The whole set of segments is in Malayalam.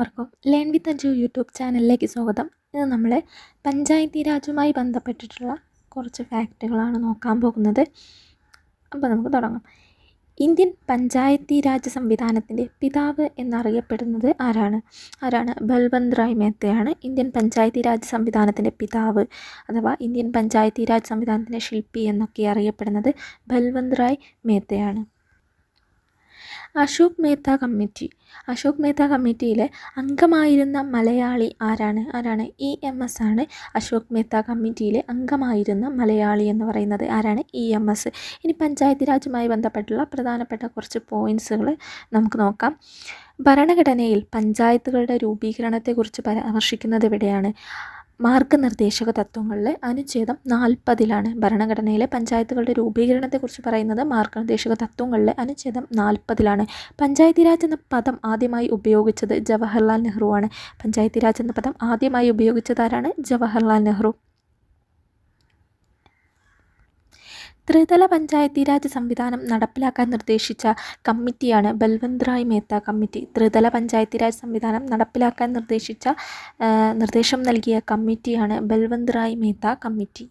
എല്ലാവർക്കും ലേൺ വിത്ത് അജു യൂട്യൂബ് ചാനലിലേക്ക് സ്വാഗതം. ഇന്ന് നമ്മൾ പഞ്ചായത്തി രാജുമായി ബന്ധപ്പെട്ടിട്ടുള്ള കുറച്ച് ഫാക്റ്റുകളാണ് നോക്കാൻ പോകുന്നത്. അപ്പോൾ നമുക്ക് തുടങ്ങാം. ഇന്ത്യൻ പഞ്ചായത്തി രാജ് സംവിധാനത്തിന്റെ പിതാവ് എന്നറിയപ്പെടുന്നത് ആരാണ്? ആരാണ്? ബൽവന്ത് റായ് മേത്തയാണ്. ഇന്ത്യൻ പഞ്ചായത്തി രാജ് സംവിധാനത്തിന്റെ പിതാവ് അഥവാ ഇന്ത്യൻ പഞ്ചായത്തി രാജ് സംവിധാനത്തിന്റെ ശില്പി എന്നൊക്കെ അറിയപ്പെടുന്നത് ബൽവന്ത് റായ് മേത്തയാണ്. അശോക് മേത്ത കമ്മിറ്റി. അശോക് മേത്ത കമ്മിറ്റിയിലെ അംഗമായിരുന്ന മലയാളി ആരാണ്? ആരാണ്? ഇ എം എസ് ആണ് അശോക് മേത്ത കമ്മിറ്റിയിലെ അംഗമായിരുന്ന മലയാളി എന്ന് പറയുന്നത് ആരാണ്? E M S. ഇനി പഞ്ചായത്ത് രാജുമായി ബന്ധപ്പെട്ടുള്ള പ്രധാനപ്പെട്ട കുറച്ച് പോയിൻസുകൾ നമുക്ക് നോക്കാം. ഭരണഘടനയിൽ പഞ്ചായത്തുകളുടെ രൂപീകരണത്തെക്കുറിച്ച് പരാമർശിക്കുന്നത് എവിടെയാണ്? മാർഗനിർദ്ദേശക തത്വങ്ങളിലെ അനുച്ഛേദം നാൽപ്പതിലാണ്. ഭരണഘടനയിലെ പഞ്ചായത്തുകളുടെ രൂപീകരണത്തെക്കുറിച്ച് പറയുന്നത് മാർഗനിർദ്ദേശക തത്വങ്ങളിലെ അനുച്ഛേദം നാൽപ്പതിലാണ്. പഞ്ചായത്തി രാജ് എന്ന പദം ആദ്യമായി ഉപയോഗിച്ചത് ജവഹർലാൽ നെഹ്റുവാണ്. പഞ്ചായത്തി രാജ് എന്ന പദം ആദ്യമായി ഉപയോഗിച്ചത് ആരാണ്? ജവഹർലാൽ നെഹ്റു. ത്രിതല പഞ്ചായത്തി രാജ് സംവിധാനം നടപ്പിലാക്കാൻ നിർദ്ദേശിച്ച കമ്മിറ്റിയാണ് ബൽവന്ത് റായ് മേത്ത കമ്മിറ്റി. ത്രിതല പഞ്ചായത്തി രാജ് സംവിധാനം നടപ്പിലാക്കാൻ നിർദ്ദേശിച്ച നിർദ്ദേശം നൽകിയ കമ്മിറ്റിയാണ് ബൽവന്ത് റായ് മേത്ത കമ്മിറ്റി.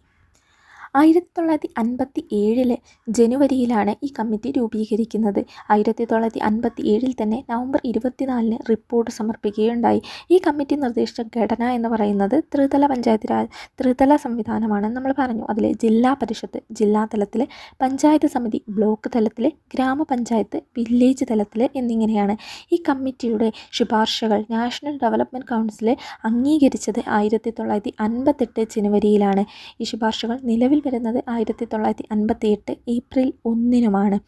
ആയിരത്തി തൊള്ളായിരത്തി അൻപത്തി ഏഴിലെ ജനുവരിയിലാണ് ഈ കമ്മിറ്റി രൂപീകരിക്കുന്നത്. ആയിരത്തി തൊള്ളായിരത്തി അൻപത്തി ഏഴിൽ തന്നെ നവംബർ ഇരുപത്തിനാലിന് റിപ്പോർട്ട് സമർപ്പിക്കുകയുണ്ടായി. ഈ കമ്മിറ്റി നിർദ്ദേശിച്ച ഘടന എന്ന് പറയുന്നത് ത്രിതല പഞ്ചായത്ത് രാജ് ത്രിതല സംവിധാനമാണ് നമ്മൾ പറഞ്ഞു. അതിൽ ജില്ലാ പരിഷത്ത് ജില്ലാ തലത്തിൽ പഞ്ചായത്ത് സമിതി ബ്ലോക്ക് തലത്തിൽ ഗ്രാമപഞ്ചായത്ത് വില്ലേജ് തലത്തിൽ എന്നിങ്ങനെയാണ്. ഈ കമ്മിറ്റിയുടെ ശുപാർശകൾ നാഷണൽ ഡെവലപ്മെന്റ് കൗൺസിൽ അംഗീകരിച്ചത് ആയിരത്തി തൊള്ളായിരത്തി അൻപത്തെട്ട് ജനുവരിയിലാണ്. ഈ ശുപാർശകൾ നിലവിൽ വരുന്നത് ആയിരത്തി തൊള്ളായിരത്തി അൻപത്തി എട്ട് ഏപ്രിൽ ഒന്നിനുമാണ്.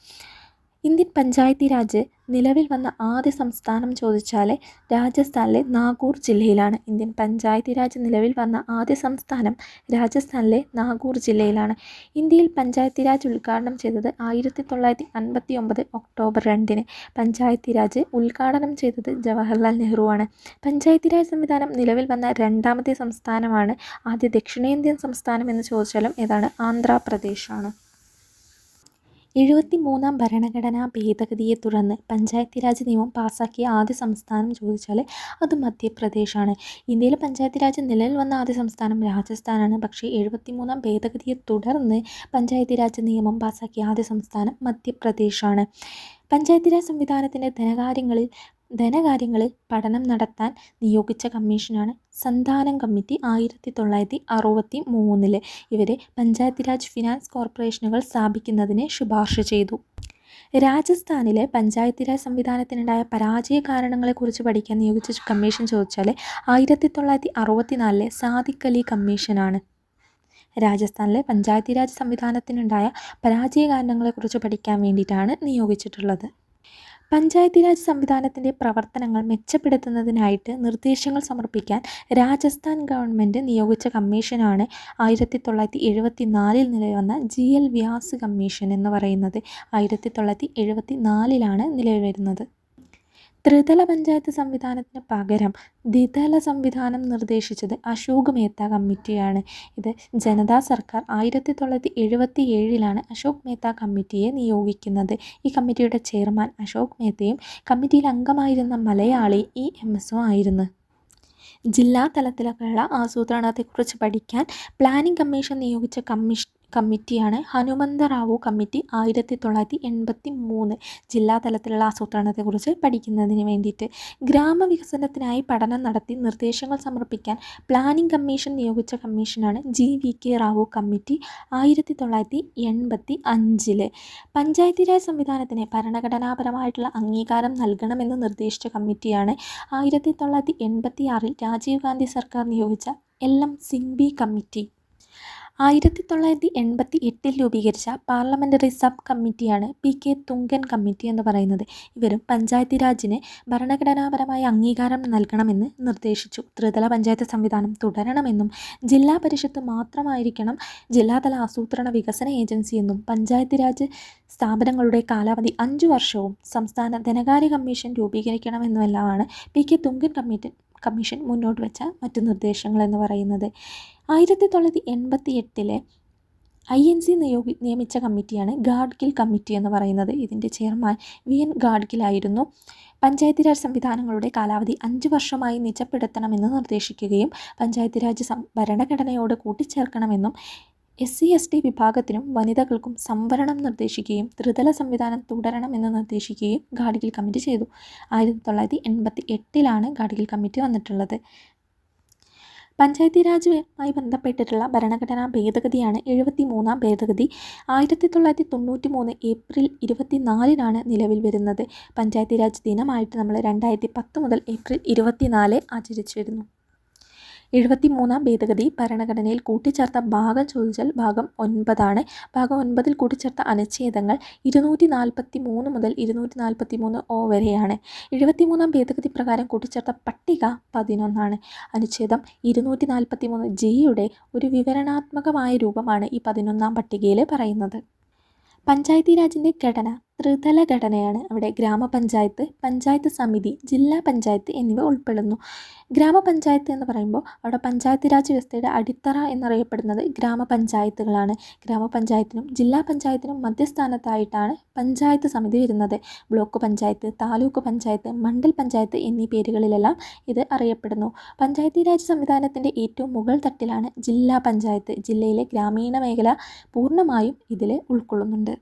ഇന്ത്യൻ പഞ്ചായത്തി രാജ് നിലവിൽ വന്ന ആദ്യ സംസ്ഥാനം ചോദിച്ചാൽ രാജസ്ഥാനിലെ നാഗൂർ ജില്ലയിലാണ്. ഇന്ത്യൻ പഞ്ചായത്തി രാജ് നിലവിൽ വന്ന ആദ്യ സംസ്ഥാനം രാജസ്ഥാനിലെ നാഗൂർ ജില്ലയിലാണ്. ഇന്ത്യയിൽ പഞ്ചായത്തി രാജ് ഉദ്ഘാടനം ചെയ്തത് ആയിരത്തി തൊള്ളായിരത്തി അൻപത്തി ഒമ്പത് ഒക്ടോബർ രണ്ടിന്. പഞ്ചായത്തി രാജ് ഉദ്ഘാടനം ചെയ്തത് ജവഹർലാൽ നെഹ്റുവാണ് പഞ്ചായത്തി രാജ് സംവിധാനം നിലവിൽ വന്ന രണ്ടാമത്തെ സംസ്ഥാനമാണ് ആദ്യ ദക്ഷിണേന്ത്യൻ സംസ്ഥാനം എന്ന് ചോദിച്ചാലും ഏതാണ്? ആന്ധ്രാപ്രദേശാണ് എഴുപത്തി മൂന്നാം ഭരണഘടനാ ഭേദഗതിയെ തുടർന്ന് പഞ്ചായത്തി രാജ് നിയമം പാസാക്കിയ ആദ്യ സംസ്ഥാനം ചോദിച്ചാൽ അത് മധ്യപ്രദേശാണ്. ഇന്ത്യയിലെ പഞ്ചായത്തി രാജ് നിലവിൽ വന്ന ആദ്യ സംസ്ഥാനം രാജസ്ഥാനാണ്. പക്ഷേ എഴുപത്തി മൂന്നാം ഭേദഗതിയെ തുടർന്ന് പഞ്ചായത്തി രാജ് നിയമം പാസാക്കിയ ആദ്യ സംസ്ഥാനം മധ്യപ്രദേശാണ്. പഞ്ചായത്തി രാജ് സംവിധാനത്തിന്റെ ധനകാര്യങ്ങളിൽ ധനകാര്യങ്ങളിൽ പഠനം നടത്താൻ നിയോഗിച്ച കമ്മീഷനാണ് സന്താനം കമ്മിറ്റി ആയിരത്തി തൊള്ളായിരത്തി അറുപത്തി മൂന്നിൽ ഇവർ പഞ്ചായത്ത് രാജ് ഫിനാൻസ് കോർപ്പറേഷനുകൾ സ്ഥാപിക്കുന്നതിന് ശുപാർശ ചെയ്തു. രാജസ്ഥാനിലെ പഞ്ചായത്തിരാജ് സംവിധാനത്തിനുണ്ടായ പരാജയ കാരണങ്ങളെക്കുറിച്ച് പഠിക്കാൻ നിയോഗിച്ച കമ്മീഷൻ ചോദിച്ചാൽ ആയിരത്തി തൊള്ളായിരത്തി അറുപത്തിനാലിലെ സാദിഖ് കമ്മീഷനാണ്. രാജസ്ഥാനിലെ പഞ്ചായത്തി രാജ് സംവിധാനത്തിനുണ്ടായ പരാജയ കാരണങ്ങളെക്കുറിച്ച് പഠിക്കാൻ വേണ്ടിയിട്ടാണ് നിയോഗിച്ചിട്ടുള്ളത്. പഞ്ചായത്തി രാജ് സംവിധാനത്തിന്റെ പ്രവർത്തനങ്ങൾ മെച്ചപ്പെടുത്തുന്നതിനായിട്ട് നിർദ്ദേശങ്ങൾ സമർപ്പിക്കാൻ രാജസ്ഥാൻ ഗവൺമെന്റ് നിയോഗിച്ച കമ്മീഷനാണ് ആയിരത്തി തൊള്ളായിരത്തി എഴുപത്തി നാലിൽ വന്ന ജി എൽ വ്യാസ് കമ്മീഷൻ എന്ന് പറയുന്നത് ആയിരത്തി തൊള്ളായിരത്തി എഴുപത്തി നാലിലാണ് നിലവിൽ വരുന്നത്. ത്രിതല പഞ്ചായത്ത് സംവിധാനത്തിന് പകരം ദ്വിതല സംവിധാനം നിർദ്ദേശിച്ചത് അശോക് മേത്ത കമ്മിറ്റിയാണ്. ഇത് ജനതാ സർക്കാർ ആയിരത്തി തൊള്ളായിരത്തി എഴുപത്തി ഏഴിലാണ് അശോക് മേത്ത കമ്മിറ്റിയെ നിയോഗിക്കുന്നത്. ഈ കമ്മിറ്റിയുടെ ചെയർമാൻ അശോക് മേത്തയും കമ്മിറ്റിയിൽ അംഗമായിരുന്ന മലയാളി ഇ എം എസും ആയിരുന്നു. ജില്ലാ തലത്തിലൊക്കെയുള്ള ആസൂത്രണത്തെക്കുറിച്ച് പഠിക്കാൻ പ്ലാനിംഗ് കമ്മീഷൻ നിയോഗിച്ച കമ്മീഷൻ കമ്മിറ്റിയാണ്. ഹനുമന്ത റാവു കമ്മിറ്റി ആയിരത്തി തൊള്ളായിരത്തി എൺപത്തി മൂന്ന് ജില്ലാ തലത്തിലുള്ള ആസൂത്രണത്തെക്കുറിച്ച് പഠിക്കുന്നതിന് വേണ്ടിയിട്ട് ഗ്രാമവികസനത്തിനായി പഠനം നടത്തി നിർദ്ദേശങ്ങൾ സമർപ്പിക്കാൻ പ്ലാനിംഗ് കമ്മീഷൻ നിയോഗിച്ച കമ്മീഷനാണ് G V K Rao committee ആയിരത്തി തൊള്ളായിരത്തി എൺപത്തി അഞ്ചിൽ പഞ്ചായത്തി രാജ് സംവിധാനത്തിന് ഭരണഘടനാപരമായിട്ടുള്ള അംഗീകാരം നൽകണമെന്ന് നിർദ്ദേശിച്ച കമ്മിറ്റിയാണ് ആയിരത്തി തൊള്ളായിരത്തി എൺപത്തി ആറിൽ രാജീവ് ഗാന്ധി സർക്കാർ നിയോഗിച്ച എൽ എം സിംഗ്ബി കമ്മിറ്റി. ആയിരത്തി തൊള്ളായിരത്തി എൺപത്തി എട്ടിൽ രൂപീകരിച്ച പാർലമെന്ററി സബ് കമ്മിറ്റിയാണ് പി കെ തുങ്കൻ കമ്മിറ്റി എന്ന് പറയുന്നത്. ഇവരും പഞ്ചായത്തി രാജിന് ഭരണഘടനാപരമായ അംഗീകാരം നൽകണമെന്ന് നിർദ്ദേശിച്ചു. ത്രിതല പഞ്ചായത്ത് സംവിധാനം തുടരണമെന്നും ജില്ലാ പരിഷത്ത് മാത്രമായിരിക്കണം ജില്ലാതല ആസൂത്രണ വികസന ഏജൻസി എന്നും പഞ്ചായത്തി രാജ് സ്ഥാപനങ്ങളുടെ കാലാവധി അഞ്ചു വർഷവും സംസ്ഥാന ധനകാര്യ commission രൂപീകരിക്കണമെന്നുമെല്ലാമാണ് P K Thungon committee commission മുന്നോട്ട് വെച്ച മറ്റു നിർദ്ദേശങ്ങൾ എന്ന് പറയുന്നത്. ആയിരത്തി തൊള്ളായിരത്തി എൺപത്തി എട്ടിലെ ഐ എൻ സി നിയോഗി നിയമിച്ച കമ്മിറ്റിയാണ് ഗാഡ്ഗിൽ കമ്മിറ്റി എന്ന് പറയുന്നത്. ഇതിന്റെ ചെയർമാൻ വി എൻ ഗാഡ്ഗിലായിരുന്നു പഞ്ചായത്ത് രാജ് സംവിധാനങ്ങളുടെ കാലാവധി അഞ്ച് വർഷമായി നിജപ്പെടുത്തണമെന്ന് നിർദ്ദേശിക്കുകയും പഞ്ചായത്ത് രാജ് ഭരണഘടനയോട് കൂട്ടിച്ചേർക്കണമെന്നും എസ് സി എസ് ടി വിഭാഗത്തിനും വനിതകൾക്കും സംവരണം നിർദ്ദേശിക്കുകയും ത്രിതല സംവിധാനം തുടരണമെന്ന് നിർദ്ദേശിക്കുകയും ഗാഡ്ഗിൽ കമ്മിറ്റി ചെയ്തു. ആയിരത്തി തൊള്ളായിരത്തി എൺപത്തി എട്ടിലാണ് ഗാഡ്ഗിൽ കമ്മിറ്റി വന്നിട്ടുള്ളത്. പഞ്ചായത്തി രാജുമായി ബന്ധപ്പെട്ടിട്ടുള്ള ഭരണഘടനാ ഭേദഗതിയാണ് എഴുപത്തി മൂന്നാം ഭേദഗതി. ആയിരത്തി തൊള്ളായിരത്തി തൊണ്ണൂറ്റി മൂന്ന് ഏപ്രിൽ ഇരുപത്തി നാലിനാണ് നിലവിൽ വരുന്നത്. പഞ്ചായത്തി രാജ് ദിനമായിട്ട് നമ്മൾ രണ്ടായിരത്തി പത്ത് മുതൽ ഏപ്രിൽ ഇരുപത്തിനാല് ആചരിച്ചു വരുന്നു. എഴുപത്തി മൂന്നാം ഭേദഗതി ഭരണഘടനയിൽ കൂട്ടിച്ചേർത്ത ഭാഗം ചോദിച്ചാൽ ഭാഗം ഒൻപതാണ്. ഭാഗം ഒൻപതിൽ കൂട്ടിച്ചേർത്ത അനുച്ഛേദങ്ങൾ ഇരുന്നൂറ്റി നാൽപ്പത്തി മൂന്ന് മുതൽ ഇരുന്നൂറ്റി നാൽപ്പത്തി മൂന്ന് ഒ വരെയാണ്. എഴുപത്തി മൂന്നാം ഭേദഗതി പ്രകാരം കൂട്ടിച്ചേർത്ത പട്ടിക പതിനൊന്നാണ്. അനുച്ഛേദം ഇരുന്നൂറ്റി നാൽപ്പത്തി മൂന്ന് ജിയുടെ ഒരു വിവരണാത്മകമായ രൂപമാണ് ഈ പതിനൊന്നാം പട്ടികയിൽ പറയുന്നത്. പഞ്ചായത്തി രാജിന്റെ ഘടന ത്രിതല ഘടനയാണ് അവിടെ ഗ്രാമപഞ്ചായത്ത് പഞ്ചായത്ത് സമിതി ജില്ലാ പഞ്ചായത്ത് എന്നിവ ഉൾപ്പെടുന്നു. ഗ്രാമപഞ്ചായത്ത് എന്ന് പറയുമ്പോൾ അവിടെ പഞ്ചായത്ത് രാജ് വ്യവസ്ഥയുടെ അടിത്തറ എന്നറിയപ്പെടുന്നത് ഗ്രാമപഞ്ചായത്തുകളാണ്. ഗ്രാമപഞ്ചായത്തിനും ജില്ലാ പഞ്ചായത്തിനും മധ്യസ്ഥാനത്തായിട്ടാണ് പഞ്ചായത്ത് സമിതി വരുന്നത്. ബ്ലോക്ക് പഞ്ചായത്ത് താലൂക്ക് പഞ്ചായത്ത് മണ്ഡൽ പഞ്ചായത്ത് എന്നീ പേരുകളിലെല്ലാം ഇത് അറിയപ്പെടുന്നു. പഞ്ചായത്തി രാജ് സംവിധാനത്തിന്റെ ഏറ്റവും മുകൾ തട്ടിലാണ് ജില്ലാ പഞ്ചായത്ത്. ജില്ലയിലെ ഗ്രാമീണ മേഖല പൂർണമായും ഇതിൽ ഉൾക്കൊള്ളുന്നുണ്ട്.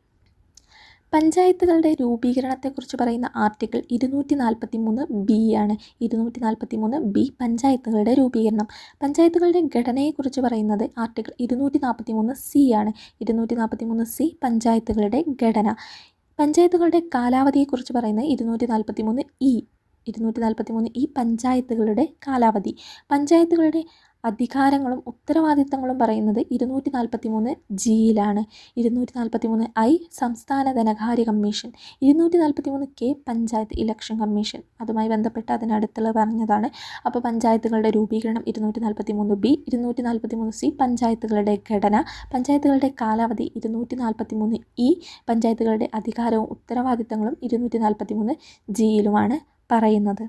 പഞ്ചായത്തുകളുടെ രൂപീകരണത്തെക്കുറിച്ച് പറയുന്ന ആർട്ടിക്കിൾ ഇരുന്നൂറ്റി നാൽപ്പത്തി മൂന്ന് ബി ആണ്. ഇരുന്നൂറ്റി നാൽപ്പത്തി മൂന്ന് ബി പഞ്ചായത്തുകളുടെ രൂപീകരണം. പഞ്ചായത്തുകളുടെ ഘടനയെക്കുറിച്ച് പറയുന്നത് ആർട്ടിക്കിൾ ഇരുന്നൂറ്റി നാൽപ്പത്തി മൂന്ന് സി ആണ്. ഇരുന്നൂറ്റി നാൽപ്പത്തി മൂന്ന് സി പഞ്ചായത്തുകളുടെ ഘടന. പഞ്ചായത്തുകളുടെ കാലാവധിയെക്കുറിച്ച് പറയുന്നത് ഇരുന്നൂറ്റി നാൽപ്പത്തി മൂന്ന് ഇ ഇരുന്നൂറ്റി നാൽപ്പത്തി മൂന്ന് ഈ പഞ്ചായത്തുകളുടെ കാലാവധി. പഞ്ചായത്തുകളുടെ അധികാരങ്ങളും ഉത്തരവാദിത്തങ്ങളും പറയുന്നത് ഇരുന്നൂറ്റി നാൽപ്പത്തി മൂന്ന് ജിയിലാണ് ഇരുന്നൂറ്റി നാൽപ്പത്തി മൂന്ന് ഐ സംസ്ഥാന ധനകാര്യ കമ്മീഷൻ. ഇരുന്നൂറ്റി നാൽപ്പത്തി മൂന്ന് കെ പഞ്ചായത്ത് ഇലക്ഷൻ കമ്മീഷൻ. അതുമായി ബന്ധപ്പെട്ട് അതിനടുത്തുള്ള പറഞ്ഞതാണ്. അപ്പോൾ പഞ്ചായത്തുകളുടെ രൂപീകരണം ഇരുന്നൂറ്റി നാൽപ്പത്തി മൂന്ന് ബി ഇരുന്നൂറ്റി നാൽപ്പത്തി മൂന്ന് സി പഞ്ചായത്തുകളുടെ ഘടന. പഞ്ചായത്തുകളുടെ കാലാവധി ഇരുന്നൂറ്റി നാൽപ്പത്തി മൂന്ന് ഇ പഞ്ചായത്തുകളുടെ അധികാരവും ഉത്തരവാദിത്തങ്ങളും ഇരുന്നൂറ്റി നാൽപ്പത്തി മൂന്ന് ജിയിലുമാണ് പറയുന്നത്.